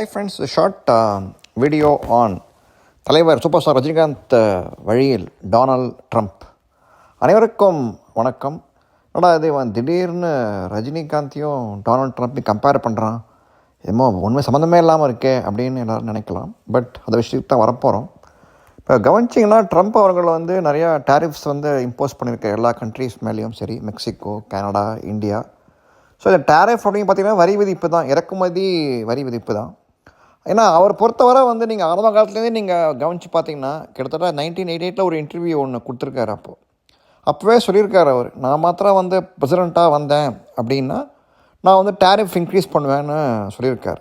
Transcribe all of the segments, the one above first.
Hi friends short video on தலைவர் super star Rajinikanth uh, வழியில் Donald Trump அனைவருக்கும் வணக்கம். என்னடா இது இவன் திடீர்னு ரஜினிகாந்தையும் டொனால்ட் ட்ரம்ப்பையும் கம்பேர் பண்ணுறான் என்னமோ ஒன்றுமே சம்மந்தமே இல்லாமல் இருக்கே அப்படின்னு எல்லோரும் நினைக்கலாம். பட் அந்த விஷயத்துக்கு தான் வரப்போகிறோம் இப்போ கவனிச்சிங்கன்னா ட்ரம்ப் அவர்கள் வந்து நிறையா டேரிஃப்ஸ் வந்து இம்போஸ் பண்ணியிருக்க எல்லா கண்ட்ரீஸ் மேலேயும் சரி மெக்சிகோ கனடா இந்தியா ஸோ இந்த டேரிஃப் அப்படின்னு பார்த்திங்கன்னா வரி விதிப்பு தான். இறக்குமதி வரி விதிப்பு தான். ஏன்னா அவர் பொறுத்தவரை வந்து நீங்கள் ஆரம்ப காலத்துலேருந்தே நீங்கள் கவனித்து பார்த்தீங்கன்னா கிட்டத்தட்ட நைன்டீன் எயிட்டி எயிட்டில் ஒரு இன்டர்வியூ ஒன்று கொடுத்துருக்காரு அப்போது அப்போவே சொல்லியிருக்காரு அவர் நான் மாத்திரம் வந்து பிரசிடெண்ட்டாக வந்தேன் அப்படின்னா நான் வந்து டேரிஃப் இன்க்ரீஸ் பண்ணுவேன்னு சொல்லியிருக்காரு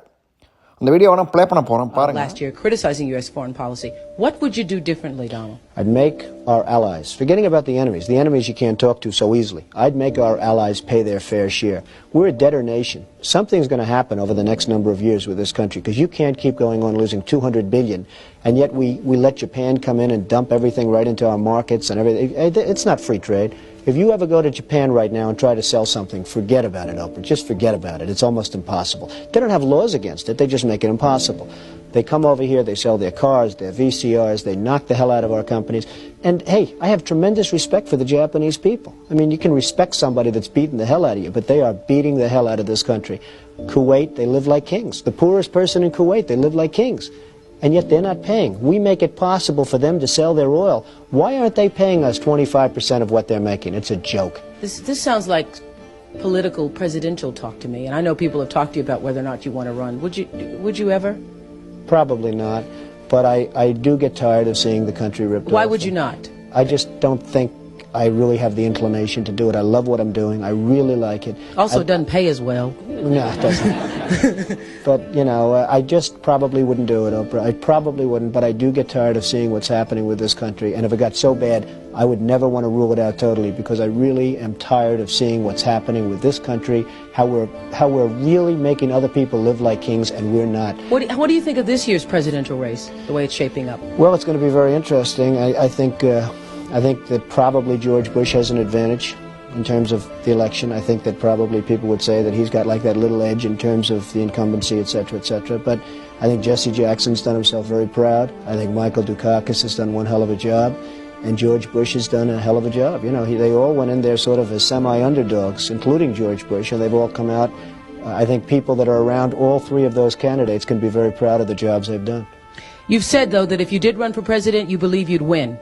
அந்த வீடியோ வேணால் ப்ளே பண்ண போகிறோம் பாருங்கள் last year criticizing U.S. foreign policy. What would you do differently, Donald? I'd make our allies, forgetting about the enemies, the enemies you can't talk to so easily, I'd make our allies pay their fair share. We're a debtor nation. Something's going to happen over the next number of years with this country because you can't keep going on losing 200 billion and yet we, we let Japan come in and dump everything right into our markets and everything. It's not free trade. If you ever go to Japan right now and try to sell something, forget about it, Oprah. Just forget about it. It's almost impossible. They don't have laws against it. They just make it impossible. They come over here, they sell their cars, their VCRs, they knock the hell out of our companies. And hey, I have tremendous respect for the Japanese people. I mean, you can respect somebody that's beating the hell out of you, but they are beating the hell out of this country. Kuwait, they live like kings. The poorest person in Kuwait, they live like kings. And yet they're not paying. We make it possible for them to sell their oil. Why aren't they paying us 25% of what they're making? It's a joke. This this sounds like political presidential talk to me, and I know people have talked to you about whether or not you want to run. Would you would you ever? Probably not. But I, I do get tired of seeing the country ripped Why off. would you not? I just don't think I really have the inclination to do it. I love what I'm doing. I really like it. Also, I- it doesn't pay as well. No, it doesn't. but, you know, uh, I just probably wouldn't do it, Oprah. I probably wouldn't, but I do get tired of seeing what's happening with this country. And if it got so bad, I would never want to rule it out totally because I really am tired of seeing what's happening with this country, how we're, how we're really making other people live like kings and we're not. What do, what do you think of this year's presidential race, the way it's shaping up? Well, it's going to be very interesting. I, I think uh, I think that probably George Bush has an advantage in terms of the election. I think that probably people would say that he's got like that little edge in terms of the incumbency, et cetera, et cetera. But I think Jesse Jackson's done himself very proud. I think Michael Dukakis has done one hell of a job. And George Bush has done a hell of a job. You know, he, they all went in there sort of as semi-underdogs, including George Bush, and they've all come out. Uh, I think people that are around all three of those candidates can be very proud of the jobs they've done. You've said though that if you did run for president, you believe you'd win.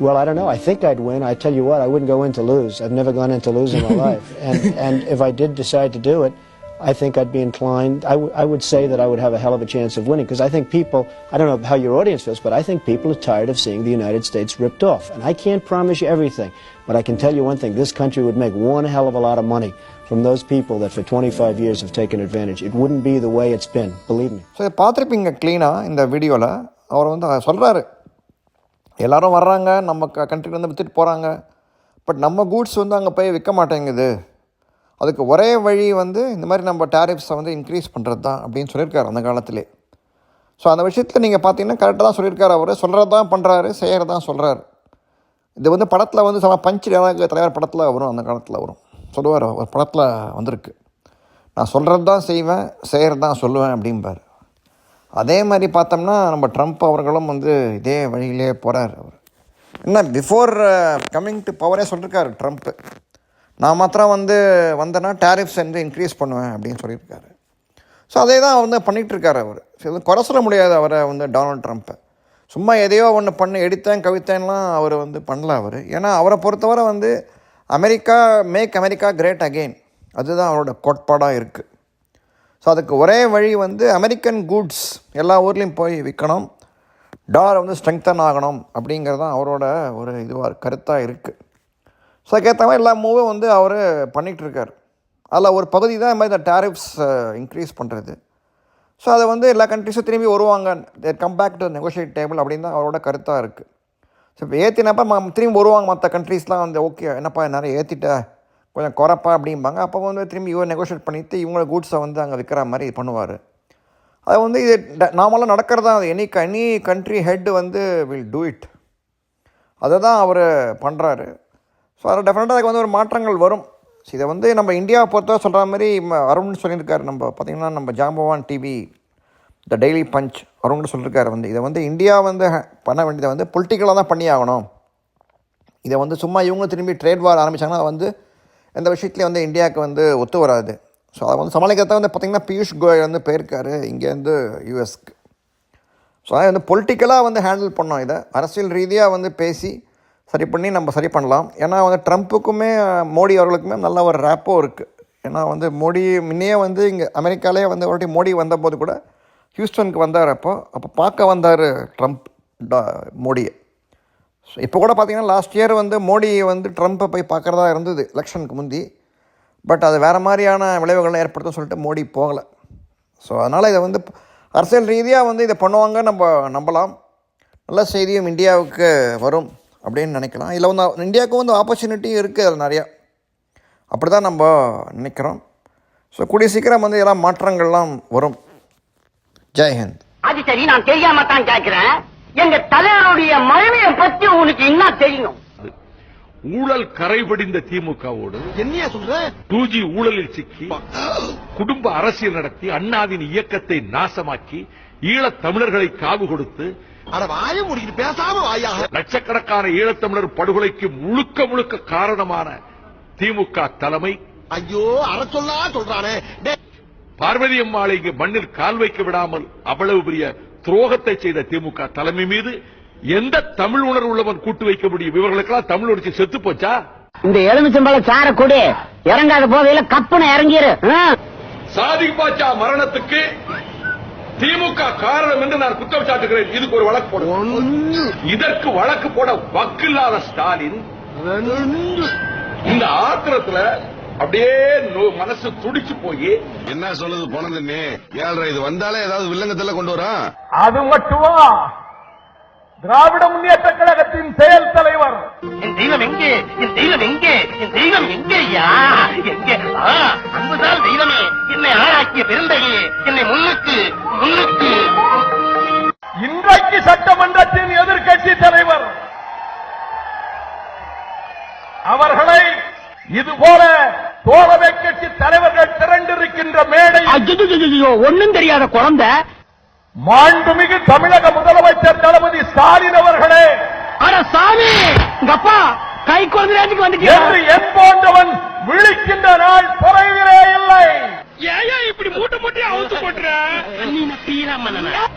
Well, I don't know. I think I'd win. I tell you what, I wouldn't go in to lose. I've never gone in to lose in my life. And, and if I did decide to do it, I think I'd be inclined, I, w- I would say that I would have a hell of a chance of winning because I think people, I don't know how your audience feels, but I think people are tired of seeing the United States ripped off. And I can't promise you everything, but I can tell you one thing this country would make one hell of a lot of money from those people that for 25 years have taken advantage. It wouldn't be the way it's been, believe me. So இதை பார்த்துருப்பீங்க க்ளீனாக இந்த வீடியோவில் அவர் வந்து சொல்கிறாரு எல்லாரும் வர்றாங்க நம்ம க கண்ட்ரிலேருந்து விற்றுட்டு போகிறாங்க பட் நம்ம கூட்ஸ் வந்து அங்கே போய் விற்க மாட்டேங்குது. அதுக்கு ஒரே வழி வந்து இந்த மாதிரி நம்ம டேரிஃப்ஸை வந்து இன்க்ரீஸ் பண்ணுறது தான் அப்படின்னு சொல்லியிருக்காரு அந்த காலத்திலே. ஸோ அந்த விஷயத்தில் நீங்கள் பார்த்தீங்கன்னா கரெக்டாக தான் சொல்லியிருக்காரு அவர். சொல்கிறது தான் பண்ணுறாரு செய்கிறது தான் சொல்கிறாரு இது வந்து படத்தில் வந்து சம பஞ்சு டேலாக் தலைவர் படத்தில் வரும் அந்த காலத்தில் வரும். சொல்லுவார் ஒரு படத்தில் வந்திருக்கு. நான் சொல்கிறது தான் செய்வேன் செய்கிறது தான் சொல்லுவேன் அப்படிம்பார். அதே மாதிரி பார்த்தோம்னா நம்ம ட்ரம்ப் அவர்களும் வந்து இதே வழியிலே போகிறார் அவர். என்ன பிஃபோர் கம்மிங் uh, டு பவரே சொல்லியிருக்காரு ட்ரம்ப்பு நான் மாத்திரம் வந்து வந்தேன்னா டேரிஃப்ஸ் வந்து இன்க்ரீஸ் பண்ணுவேன் அப்படின்னு சொல்லியிருக்காரு. ஸோ அதே தான் வந்து பண்ணிகிட்டு இருக்காரு அவர். ஸோ இது குறை சொல்ல முடியாது அவரை வந்து டொனால்ட் ட்ரம்ப்பை சும்மா எதையோ ஒன்று பண்ணு எடுத்தேன் கவித்தேன்லாம் அவர் வந்து பண்ணல அவர். ஏன்னா அவரை பொறுத்தவரை வந்து America make America great again அதுதான் அவரோட கோட்பாடாக இருக்குது ஸோ அதுக்கு ஒரே வழி வந்து அமெரிக்கன் கூட்ஸ் எல்லா ஊர்லேயும் போய் விற்கணும் டாலர் வந்து ஸ்ட்ரெங்தன் ஆகணும் அப்படிங்கிறது தான் அவரோட ஒரு இதுவாக கருத்தாக இருக்குது ஸோ அதுக்கேற்ற மாதிரி எல்லா மூவும் வந்து அவர் பண்ணிகிட்ருக்கார் அதில் ஒரு பகுதி தான் இந்த மாதிரி இந்த டேரிஃப்ஸ் இன்க்ரீஸ் பண்ணுறது ஸோ அதை வந்து எல்லா கண்ட்ரிஸும் திரும்பி வருவாங்க. Come back to negotiate table அப்படின்னு தான் அவரோட கருத்தாக இருக்குது ஸோ இப்போ ஏற்றினப்ப ம திரும்பி வருவாங்க மற்ற கண்ட்ரீஸ்லாம் வந்து ஓகே என்னப்பா நிறைய ஏற்றிட்ட கொஞ்சம் குறைப்பா அப்படிம்பாங்க. அப்போ வந்து திரும்பி இவர் நெகோஷியேட் பண்ணிவிட்டு இவங்களோட கூட்ஸை வந்து அங்கே விற்கிற மாதிரி பண்ணுவார். அது வந்து இது நாமெல்லாம் நடக்கிறது தான் எனி எனி கண்ட்ரி ஹெட் வந்து வில் டூ இட் அதை தான் அவர் பண்ணுறாரு ஸோ அதில் டெஃபினட்டாக அதுக்கு வந்து ஒரு மாற்றங்கள் வரும். ஸோ இதை வந்து நம்ம இந்தியாவை பொறுத்தவரை சொல்கிற மாதிரி ம- அருண் சொல்லியிருக்காரு. நம்ம பார்த்திங்கன்னா நம்ம ஜாம்பவான் டிவி த டெய்லி பஞ்ச் அருண்னு சொல்லியிருக்காரு வந்து. இதை வந்து இந்தியா வந்து பண்ண வேண்டியதை வந்து பொலிட்டிக்கலாக தான் பண்ணி ஆகணும் இதை வந்து சும்மா இவங்க திரும்பி ட்ரேட் வார் ஆரம்பித்தாங்கன்னா அது வந்து எந்த விஷயத்துலேயே வந்து இந்தியாவுக்கு வந்து ஒத்து வராது. ஸோ அதை வந்து சமாளிக்கிறத வந்து பார்த்திங்கன்னா பியூஷ் கோயல் வந்து போயிருக்காரு இங்கேருந்து யூஎஸ்க்கு ஸோ அதை வந்து பொலிட்டிக்கலாக வந்து ஹேண்டில் பண்ணோம் இதை. அரசியல் ரீதியாக வந்து பேசி சரி பண்ணி நம்ம சரி பண்ணலாம். ஏன்னா வந்து ட்ரம்ப்புக்குமே மோடி அவர்களுக்குமே நல்ல ஒரு ரேப்போ இருக்குது ஏன்னா வந்து மோடி முன்னையே வந்து இங்கே அமெரிக்காலே வந்து ஒரு மோடி வந்தபோது கூட ஹியூஸ்டனுக்கு வந்தார் அப்போ. அப்போ பார்க்க வந்தார் ட்ரம்ப் டா- மோடியை. ஸோ இப்போ கூட பார்த்தீங்கன்னா லாஸ்ட் இயர் வந்து மோடியை வந்து ட்ரம்ப்பை போய் பார்க்குறதா இருந்தது எலெக்ஷனுக்கு முந்தி. பட் அது வேறு மாதிரியான விளைவுகளை ஏற்படுத்தும் சொல்லிட்டு மோடி போகலை. ஸோ அதனால் இதை வந்து அரசியல் ரீதியாக வந்து இதை பண்ணுவாங்க நம்ம நம்பலாம். நல்ல செய்தியும் இந்தியாவுக்கு வரும் அப்படின்னு நினைக்கலாம். இதில் வந்து இந்தியாவுக்கு வந்து ஆப்பர்ச்சுனிட்டியும் இருக்குது அது நிறையா. அப்படி தான் நம்ம நினைக்கிறோம். ஸோ கூடிய சீக்கிரம் வந்து எல்லாம் மாற்றங்கள்லாம் வரும். ஜெய்ஹிந்த் அது சரி நான் தெரியாம தான் கேக்குறேன். எங்க தலைவருடைய மனைவியை பத்தி உனக்கு என்ன தெரியும்? ஊழல் கரைபடிந்த திமுகவோடு என்னையா சொல்ற? டூ ஜி ஊழலில் சிக்கி குடும்ப அரசியல் நடத்தி அண்ணாவின் இயக்கத்தை நாசமாக்கி ஈழத் தமிழர்களை காவு கொடுத்து அட வாய முடிக்கிட்டு பேசாம வாயா. லட்சக்கணக்கான ஈழத்தமிழர் படுகொலைக்கு முழுக்க முழுக்க காரணமான திமுக தலைமை. ஐயோ அற சொல்லா சொல்றானே பார்வதி அம்மாளை இங்கு மண்ணில் கால் வைக்க விடாமல் அவ்வளவு பெரிய துரோகத்தை செய்த திமுக தலைமை மீது எந்த தமிழ் உணர்வு உள்ளவன் கூட்டு வைக்க முடியும்? இவர்களுக்கெல்லாம் தமிழ் உணர்ச்சி செத்து போச்சா? இந்த எலுமிச்சம்பழ சார கொடு. இறங்காத போதையில கப்புன இறங்கிரு. சாதிக் பாட்சா மரணத்துக்கு திமுக காரணம் என்று நான் குற்றம் சாட்டுகிறேன். இதுக்கு ஒரு வழக்கு போடுவோம் இதற்கு வழக்கு போட வக்கில்லாத ஸ்டாலின். இந்த ஆத்திரத்துல அப்படியே மனசு துடிச்சு போய் என்ன சொல்லுது போனதுன்னு ஏழ்ரை இது வந்தாலே ஏதாவது வில்லங்கத்துல கொண்டு வரா? அது மட்டுமா? திராவிட முன்னேற்ற கழகத்தின் செயல் தலைவர். என் தெய்வம் எங்கே? என் தெய்வம் எங்கே? என் தெய்வம் எங்கே ஐயா எங்கே? ஆ, அன்புதான் தெய்வமே என்னை ஆளாக்கிய பெருந்தையே என்னை முன்னுக்கு முன்னுக்கு. இன்றைக்கு சட்டமன்றத்தின் எதிர்க்கட்சி தலைவர் அவர்களை இதுபோல தோழமை கட்சி தலைவர்கள் திரண்டிருக்கின்ற மேடை ஐயோ ஒண்ணும் தெரியாத குழந்தை. மாண்புமிகு தமிழக முதலமைச்சர் தளபதி ஸ்டாலின் அவர்களே. அட சாமி அப்பா கை குழந்தை என்று வந்துட்டியா? என் போன்றவன் விழிக்கின்ற நாள் குறைவிலே இல்லை. ஏன் இப்படி மூட்டை மூட்டையா அவுத்து போட்டுற?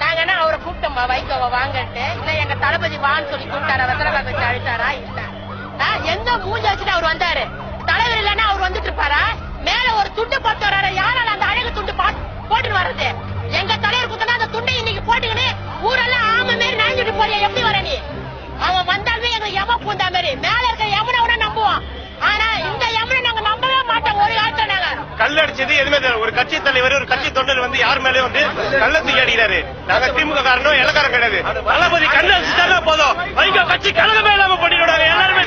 நாங்கன்னா அவரை கூப்பிட்டோம்மா வைகோவ வாங்கன்ட்டு. இல்ல எங்க தளபதி வான்னு சொல்லி கூப்பிட்டாரா. வச்சு அழைத்தாரா இல்ல. ஆ, எந்த மூஞ்ச வச்சுட்டு அவர் வந்தாரு தலைவர் இல்லன்னா அவர் வந்துட்டு இருப்பாரா மேல ஒரு துண்டு போட்டு வர்றாரு. யாரால அந்த அழகு துண்டு பா- வர்றது? எங்க தலைவர் குத்தனா அந்த துண்டை இன்னைக்கு போட்டுக்கின்னு ஊரெல்லாம் ஆம மாரி நனைஞ்சிட்டு போறியா. எப்படி வர நீ? அவன் வந்தாலுமே எங்க எம பூந்தா மாதிரி மேல இருக்க எமனை விட நம்புவோம் ஆனா இந்த எமனை நாங்க நம்பவே மாட்டோம். ஒரு காலத்துல நாங்க. கல்லடிச்சது எதுவுமே தெரியல. ஒரு கட்சி தலைவர் ஒரு கட்சி தொண்டர் வந்து யார் மேலே வந்து கள்ள தூக்கி அடிக்கிறாரு? நாங்க திமுக காரணம் இலக்காரம் கிடையாது. தளபதி கல்ல அடிச்சுட்டாலே போதும். வைகோ கட்சி கழகமே இல்லாம பண்ணிடுவாங்க எல்லாருமே